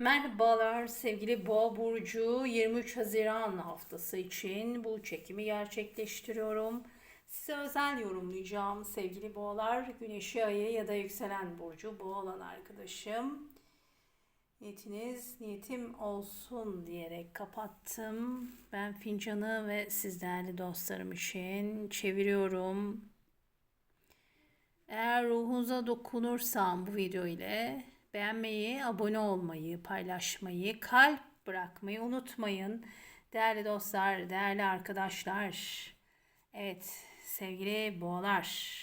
Merhabalar sevgili Boğa burcu 23 Haziran haftası için bu çekimi gerçekleştiriyorum. Size özel yorumlayacağım sevgili boğalar. Güneşi, ayı ya da yükselen burcu boğa olan arkadaşım. Niyetiniz niyetim olsun diyerek kapattım. Ben fincanı ve siz değerli dostlarım için çeviriyorum. Eğer ruhunuza dokunursam bu video ile beğenmeyi, abone olmayı, paylaşmayı, kalp bırakmayı unutmayın. Değerli dostlar, değerli arkadaşlar. Evet, sevgili boğalar.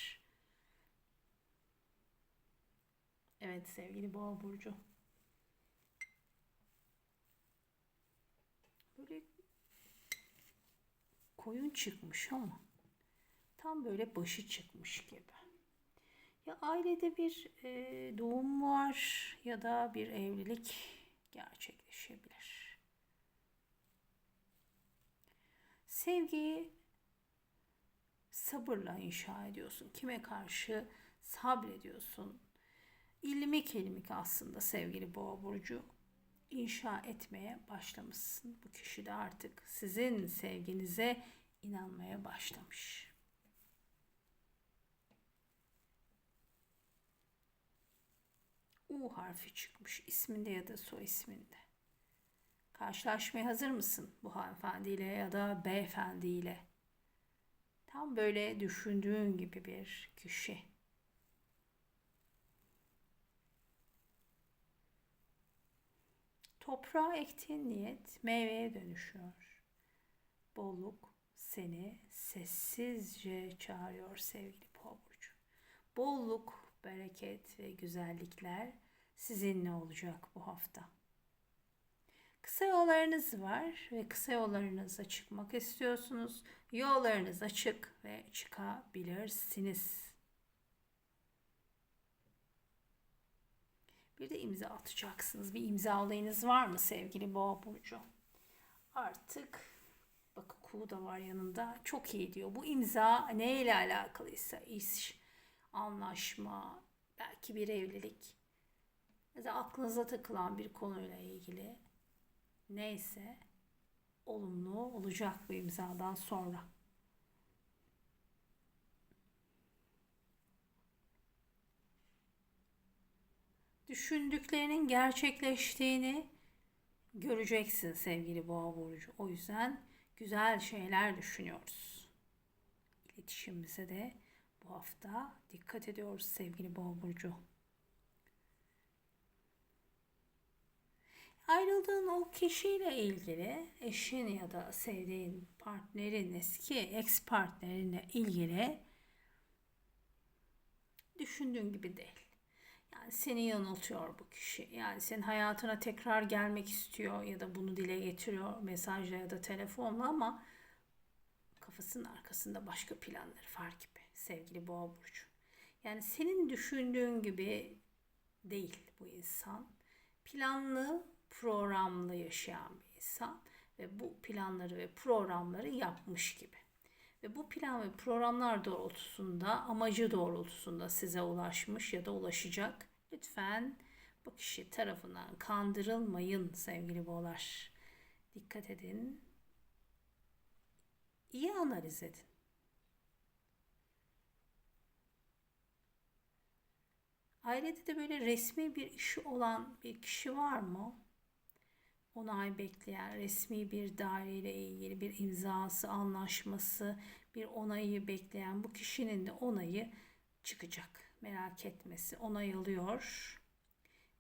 Evet sevgili boğa burcu. Böyle koyun çıkmış ama tam böyle başı çıkmış gibi. Ya ailede bir e, doğum var ya da bir evlilik gerçekleşebilir. Sevgiyi sabırla inşa ediyorsun. Kime karşı sabrediyorsun. İlmik ilmik aslında sevgili boğa burcu inşa etmeye başlamışsın. Bu kişi de artık sizin sevginize inanmaya başlamış. U harfi çıkmış isminde ya da soy isminde. Karşılaşmaya hazır mısın bu hanımefendiyle ya da beyefendiyle? Tam böyle düşündüğün gibi bir kişi. Toprağa ektiğin niyet meyveye dönüşüyor. Bolluk seni sessizce çağırıyor sevgili Boğa Bolluk, bereket ve güzellikler sizinle olacak bu hafta. Kısa yollarınız var ve kısa yollarınıza çıkmak istiyorsunuz. Yollarınız açık ve çıkabilirsiniz. Bir de imza atacaksınız. Bir imza olayınız var mı sevgili Boğa burcu? Artık bak ku da var yanında. Çok iyi diyor. Bu imza ne ile alakalıysa iş, anlaşma, belki bir evlilik da aklınıza takılan bir konuyla ilgili neyse olumlu olacak bu imzadan sonra. Düşündüklerinin gerçekleştiğini göreceksin sevgili Boğa burcu. O yüzden güzel şeyler düşünüyoruz. İletişimimize de bu hafta dikkat ediyoruz sevgili Boğa burcu. Ayrıldığın o kişiyle ilgili eşin ya da sevdiğin partnerin eski ex partnerinle ilgili düşündüğün gibi değil. Yani seni yanıltıyor bu kişi. Yani senin hayatına tekrar gelmek istiyor ya da bunu dile getiriyor mesajla ya da telefonla ama kafasının arkasında başka planları var gibi sevgili boğa burcu. Yani senin düşündüğün gibi değil bu insan. Planlı, programlı yaşayan bir insan ve bu planları ve programları yapmış gibi. Ve bu plan ve programlar doğrultusunda, amacı doğrultusunda size ulaşmış ya da ulaşacak. Lütfen bu kişi tarafından kandırılmayın sevgili boğalar. Dikkat edin. İyi analiz edin. Ailede de böyle resmi bir işi olan bir kişi var mı? Onay bekleyen resmi bir daireyle ilgili bir imzası, anlaşması, bir onayı bekleyen bu kişinin de onayı çıkacak. Merak etmesi. Onay alıyor.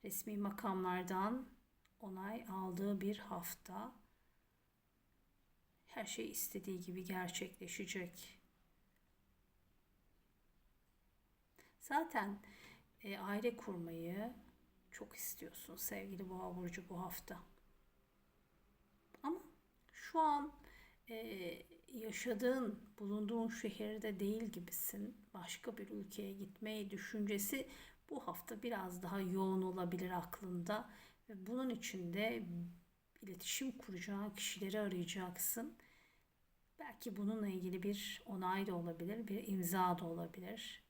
Resmi makamlardan onay aldığı bir hafta. Her şey istediği gibi gerçekleşecek. Zaten e, aile kurmayı çok istiyorsun sevgili Boğa burcu bu hafta. Şu an e, yaşadığın, bulunduğun şehirde değil gibisin. Başka bir ülkeye gitmeyi düşüncesi bu hafta biraz daha yoğun olabilir aklında ve bunun için de iletişim kuracağın kişileri arayacaksın. Belki bununla ilgili bir onay da olabilir, bir imza da olabilir.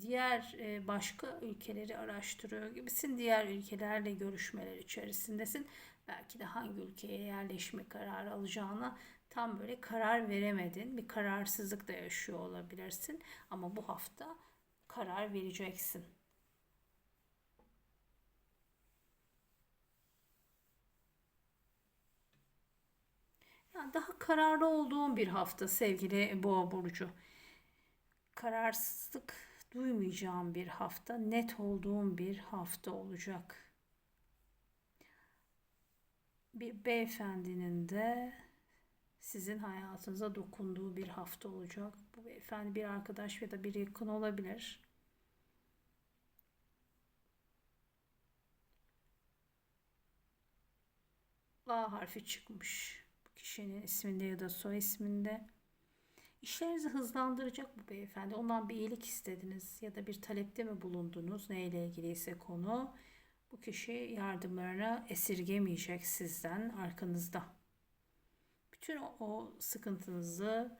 Diğer e, başka ülkeleri araştırıyor gibisin. Diğer ülkelerle görüşmeler içerisindesin. Belki de hangi ülkeye yerleşme kararı alacağına tam böyle karar veremedin. Bir kararsızlık da yaşıyor olabilirsin. Ama bu hafta karar vereceksin. Yani daha kararlı olduğun bir hafta sevgili Boğa burcu. Kararsızlık duymayacağım bir hafta, net olduğum bir hafta olacak. Bir beyefendinin de sizin hayatınıza dokunduğu bir hafta olacak. Bu beyefendi bir arkadaş ya da bir yakın olabilir. A harfi çıkmış. Bu kişinin isminde ya da soy isminde. İşlerinizi hızlandıracak bu beyefendi. Ondan bir iyilik istediniz ya da bir talepte mi bulundunuz? Neyle ilgiliyse konu. Bu kişi yardımlarını esirgemeyecek sizden arkanızda. Bütün o, o sıkıntınızı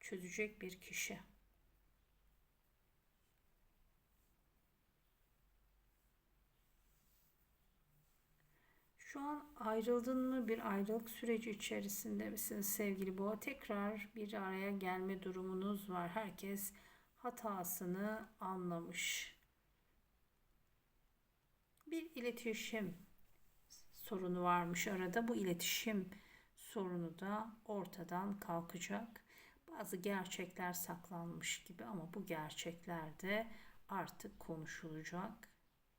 çözecek bir kişi. Şu an ayrıldın mı bir ayrılık süreci içerisinde misiniz sevgili boğa? Tekrar bir araya gelme durumunuz var. Herkes hatasını anlamış. Bir iletişim sorunu varmış arada. Bu iletişim sorunu da ortadan kalkacak. Bazı gerçekler saklanmış gibi ama bu gerçekler de artık konuşulacak.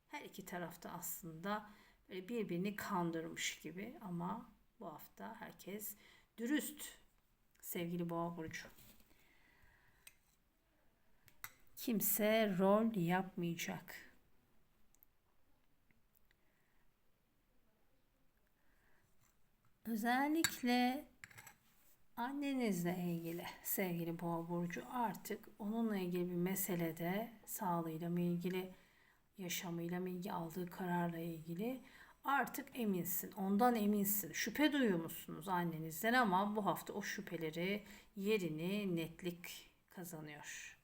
Her iki tarafta aslında böyle birbirini kandırmış gibi ama bu hafta herkes dürüst sevgili boğa burcu. Kimse rol yapmayacak. Özellikle annenizle ilgili sevgili boğa burcu artık onunla ilgili bir meselede sağlığıyla mı ilgili yaşamıyla mı ilgili aldığı kararla ilgili artık eminsin. Ondan eminsin. Şüphe duyuyor musunuz annenizden ama bu hafta o şüpheleri yerini netlik kazanıyor.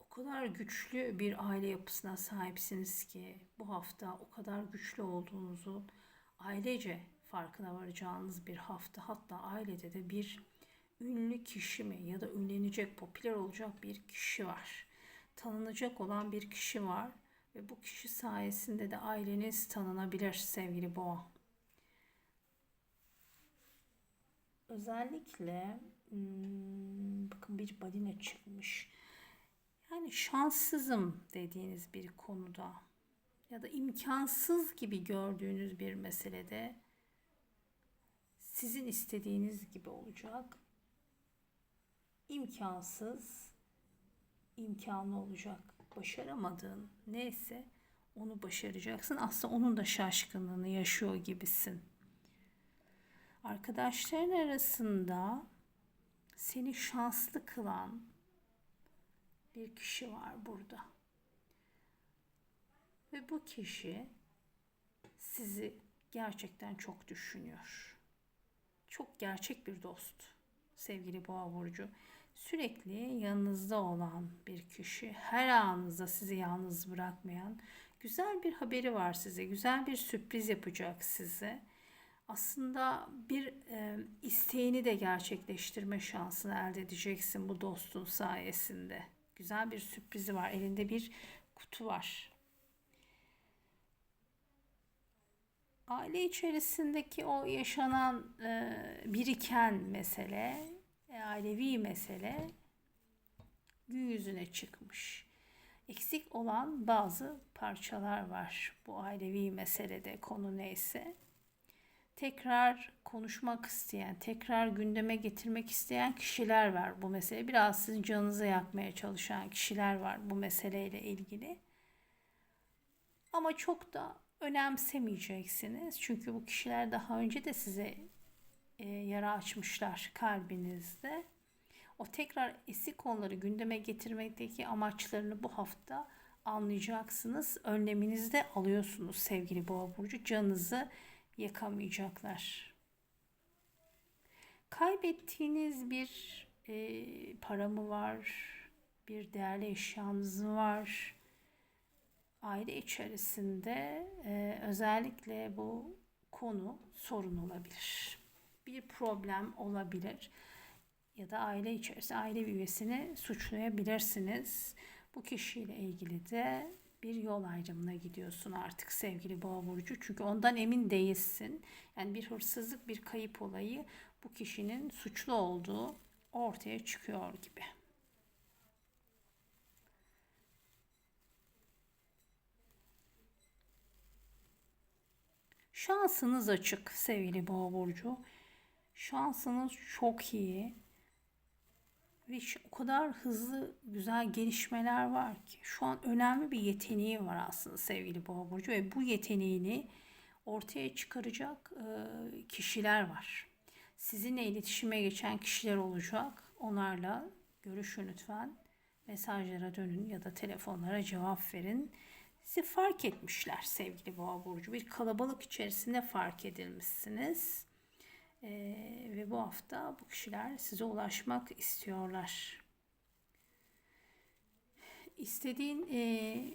O kadar güçlü bir aile yapısına sahipsiniz ki bu hafta o kadar güçlü olduğunuzu ailece farkına varacağınız bir hafta. Hatta ailede de bir ünlü kişi mi ya da ünlenecek, popüler olacak bir kişi var. Tanınacak olan bir kişi var ve bu kişi sayesinde de aileniz tanınabilir sevgili boğa. Özellikle hmm, bakın bir balina çıkmış. Yani şanssızım dediğiniz bir konuda ya da imkansız gibi gördüğünüz bir meselede sizin istediğiniz gibi olacak. İmkansız imkanlı olacak. Başaramadığın neyse onu başaracaksın. Aslında onun da şaşkınlığını yaşıyor gibisin. Arkadaşların arasında seni şanslı kılan bir kişi var burada. Ve bu kişi sizi gerçekten çok düşünüyor. Çok gerçek bir dost sevgili Boğa burcu. Sürekli yanınızda olan bir kişi, her anınızda sizi yalnız bırakmayan, güzel bir haberi var size, güzel bir sürpriz yapacak size. Aslında bir e, isteğini de gerçekleştirme şansını elde edeceksin bu dostun sayesinde. Güzel bir sürprizi var. Elinde bir kutu var. Aile içerisindeki o yaşanan e, biriken mesele, e, ailevi mesele gün yüzüne çıkmış. Eksik olan bazı parçalar var bu ailevi meselede konu neyse. Tekrar konuşmak isteyen, tekrar gündeme getirmek isteyen kişiler var bu mesele. Biraz sizin canınızı yakmaya çalışan kişiler var bu meseleyle ilgili. Ama çok da önemsemeyeceksiniz. Çünkü bu kişiler daha önce de size e, yara açmışlar kalbinizde. O tekrar eski konuları gündeme getirmekteki amaçlarını bu hafta anlayacaksınız. Önleminizi de alıyorsunuz sevgili boğa burcu. Canınızı yakamayacaklar. Kaybettiğiniz bir e, para mı var? Bir değerli eşyanız var? Aile içerisinde e, özellikle bu konu sorun olabilir. Bir problem olabilir. Ya da aile içerisinde aile üyesini suçlayabilirsiniz. Bu kişiyle ilgili de bir yol ayrımına gidiyorsun artık sevgili boğa burcu. Çünkü ondan emin değilsin. Yani bir hırsızlık, bir kayıp olayı bu kişinin suçlu olduğu ortaya çıkıyor gibi. Şansınız açık sevgili boğa burcu. Şansınız çok iyi. Ve o kadar hızlı güzel gelişmeler var ki şu an önemli bir yeteneği var aslında sevgili Boğa burcu ve bu yeteneğini ortaya çıkaracak kişiler var. Sizinle iletişime geçen kişiler olacak. Onlarla görüşün lütfen. Mesajlara dönün ya da telefonlara cevap verin. Sizi fark etmişler sevgili Boğa burcu. Bir kalabalık içerisinde fark edilmişsiniz ee, ve bu hafta bu kişiler size ulaşmak istiyorlar. İstediğin, e,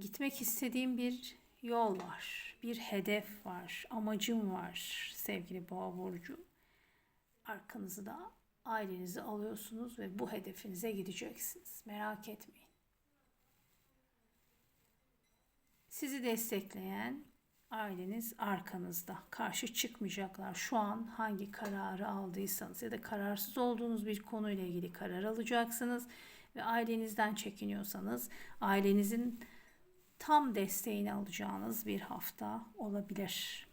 gitmek istediğin bir yol var, bir hedef var, amacın var sevgili Boğa burcu. Arkanızı da ailenizi alıyorsunuz ve bu hedefinize gideceksiniz. Merak etmeyin. Sizi destekleyen aileniz arkanızda. Karşı çıkmayacaklar. Şu an hangi kararı aldıysanız ya da kararsız olduğunuz bir konuyla ilgili karar alacaksınız ve ailenizden çekiniyorsanız ailenizin tam desteğini alacağınız bir hafta olabilir.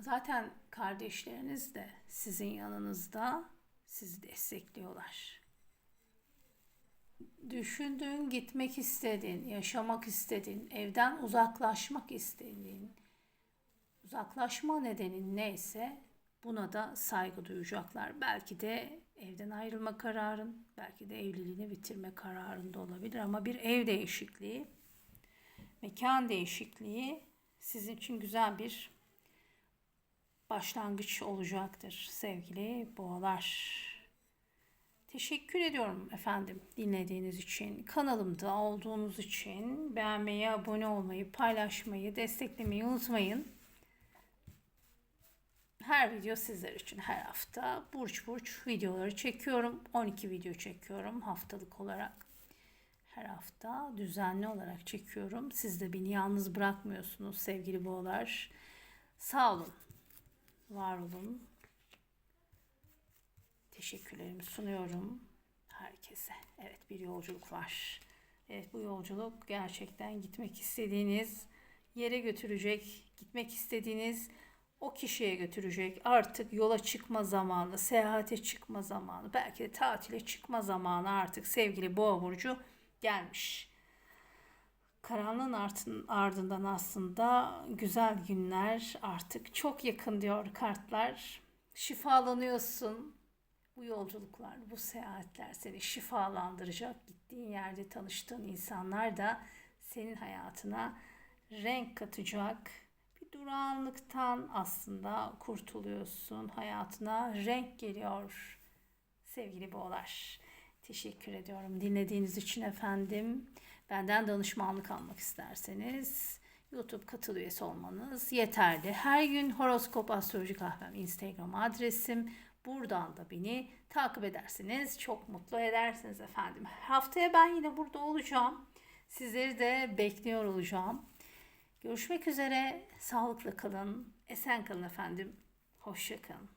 Zaten kardeşleriniz de sizin yanınızda sizi destekliyorlar düşündüğün, gitmek istediğin, yaşamak istediğin, evden uzaklaşmak istediğin, uzaklaşma nedenin neyse buna da saygı duyacaklar. Belki de evden ayrılma kararın, belki de evliliğini bitirme kararında olabilir ama bir ev değişikliği, mekan değişikliği sizin için güzel bir başlangıç olacaktır sevgili boğalar. Teşekkür ediyorum efendim dinlediğiniz için, kanalımda olduğunuz için beğenmeyi, abone olmayı, paylaşmayı, desteklemeyi unutmayın. Her video sizler için her hafta burç burç videoları çekiyorum. 12 video çekiyorum haftalık olarak. Her hafta düzenli olarak çekiyorum. Siz de beni yalnız bırakmıyorsunuz sevgili boğalar. Sağ olun. Var olun teşekkürlerimi sunuyorum herkese. Evet bir yolculuk var. Evet bu yolculuk gerçekten gitmek istediğiniz yere götürecek, gitmek istediğiniz o kişiye götürecek. Artık yola çıkma zamanı, seyahate çıkma zamanı, belki de tatile çıkma zamanı artık sevgili Boğa burcu gelmiş. Karanlığın ardından aslında güzel günler artık çok yakın diyor kartlar. Şifalanıyorsun, bu yolculuklar, bu seyahatler seni şifalandıracak. Gittiğin yerde tanıştığın insanlar da senin hayatına renk katacak. Bir durağanlıktan aslında kurtuluyorsun. Hayatına renk geliyor sevgili boğalar. Teşekkür ediyorum dinlediğiniz için efendim. Benden danışmanlık almak isterseniz YouTube katıl üyesi olmanız yeterli. Her gün horoskop astroloji kahvem Instagram adresim. Buradan da beni takip edersiniz. Çok mutlu edersiniz efendim. Haftaya ben yine burada olacağım. Sizleri de bekliyor olacağım. Görüşmek üzere. Sağlıklı kalın. Esen kalın efendim. Hoşçakalın.